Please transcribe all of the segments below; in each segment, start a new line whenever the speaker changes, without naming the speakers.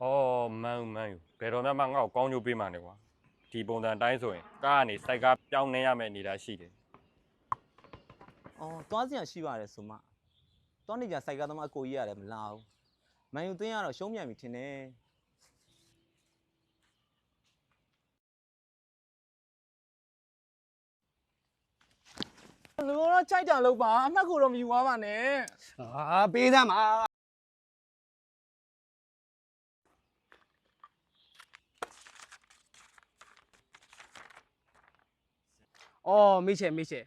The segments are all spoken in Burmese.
ဩမန်ယူမန်ယူဘယ်တော့မှငါ့ကိုကောင်းကျိုးပေးမှာနေကွာဒီပုံစံအတိုင်းဆိုရင်ကားကနေစိုက်ကားပြောင်းနေရမယ့်အနေအထားရှိတယ်
အော်သွားစရာရှိပါတယ်ဆိုမှသွားနေကြစိုက်ကားသမားအကိုကြီးရတယ်မလာဘူးမန်ယူသွင်းရတော့ရှုံးမြန်ပြီထင်တယ်
လူတော့ကြိုက်တာလို့ပါအမှတ်ကိုတော့မယူသွားပါနဲ့
အာပေးသမ်း အော်မိချေမိချေတစ်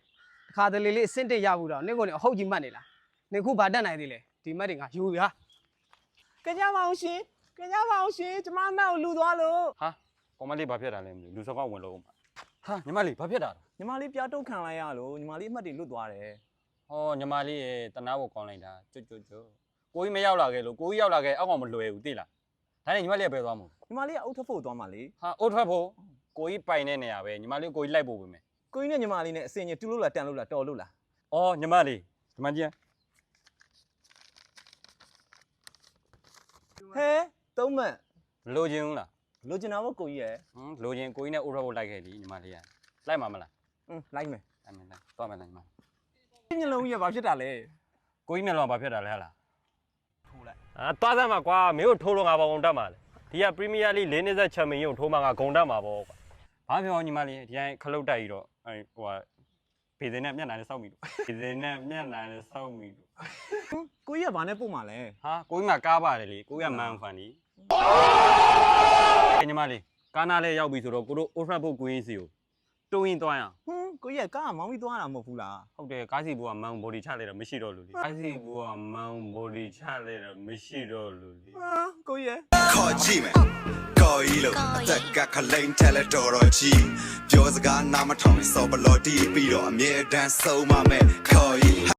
ခါတလေလေးအစင့်တက်ရဘူးတော့နင့်ကိုနေအဟုတ်ကြီးမှတ်နေလားနင်ခုဘာတက်နိုင်သေးလဲဒီမတ်တွေငါယူရ
ကြကြပါအောင်ရှင်ကြကြပါအောင်ရှင်ကျမအမေကိုလူသွားလို့
ဟာကောင်မလေးဘာဖြစ်တာလဲမသိဘူးလူစောကဝင်လို့ဦးမှာဟာညီမလေးဘာဖြစ်တာလဲ
ညီမလေးပြားတုတ်ခံလိုက်ရလို့ညီမလေးအမှတ်တွေလွတ်သွားတယ်
ဟောညီမလေးရဲ့တနာဖို့ကောင်းလိုက်တာကျွတ်ကျွတ်ကျွတ်ကိုကြီးမရောက်လာခဲ့လို့ကိုကြီးရောက်လာခဲ့အောက်ကောင်မလွယ်ဘူးသိလားဒါနဲ့ညီမလေးကဘယ်သွားမလဲ
ညီမလေးကအုတ်ထဖို့သွားမှလေ
ဟာအိုးထွက်ဖို့ကိုကြီးပိုင်တဲ့နေရာပဲညီမလေးကိုကြီးလိုက်ဖို့ပဲမယ်
ကိုကြီးနဲ့ညီမလေးနဲ့အစင်ကြီးတူလို့လားတန်လို့လားတော်လို့လား
အော်ညီမလေးဒီမှာကြည့်
ဟဲသုံးမှတ်
မလိုချင်ဘူးလား
လိုချင်တာမို့ကိုကြီးရဲ့
ဟမ်လိုချင်ကိုကြီးနဲ့အိုးထွက်ဖို့လိုက်ခဲ့ပြီညီမလေးကလိုက်မှာမလား
อืมလိုက်မယ်
လိုက်မယ်လိုက်သွားမယ်လားညီမ
ဒီမျက်လုံးကြီးကဘာဖြစ်တာလဲ
ကိုကြီးမျက်လုံးကဘာဖြစ်တာလဲဟာလား
ထိုးလိုက်
အာသွားစမ်းမှာကွာမင်းတို့ထိုးလို့ငါဘာကုန်တတ်မှာလဲဒီကပရီးမီးယားလိ၄နှစ်ဆက်ချန်ပီယံကိုထိုးမှငါဂုံတတ်မှာပေါ့ကွာဘာပြောညီမလေးဒီတိုင်းခလုတ်တိုက်ပြီးတော့ အဲဟိုဟာဖေစင်နဲ့မျက်နှာနဲ့စောက်မိလို့ဖေစင်နဲ့မျက်နှာနဲ့စောက်မိလို့
ကိုကြီးကဘာနဲ့ပို့မှလဲ
ဟာကိုကြီးမှကားပါတယ်လေကိုကြီးကမန်ဖန်ဒီညီမလေးကားနာလေးရောက်ပြီဆိုတော့ကိုတို့အိုထရက်ဖို့ကိုရင်းစီကိုတိုးရင်သွားရအောင်
ဟွန်းကိုကြီးကကားကမောင်းပြီးသွားတာမဟုတ်ဘူးလား
ဟုတ်တယ်ကားစီဘူကမန်ဘော်ဒီချလိုက်တော့မရှိတော့လို့လေကားစီဘူကမန်ဘော်ဒီချလိုက်တော့မရှိတော့လို့လေ
ဟာကိုကြီးရဲ့
ခေါ်ကြည့်မယ် ခေါ်ကြီးလို့အသက်ကခလိန်ထဲလဲတော်တော်ကြီးပြောစကားနားမထောင်ရင်စော်ဘလော်တီးပြီးတော့အမြဲတမ်းဆုံးမမဲ့ခေါ်ကြီး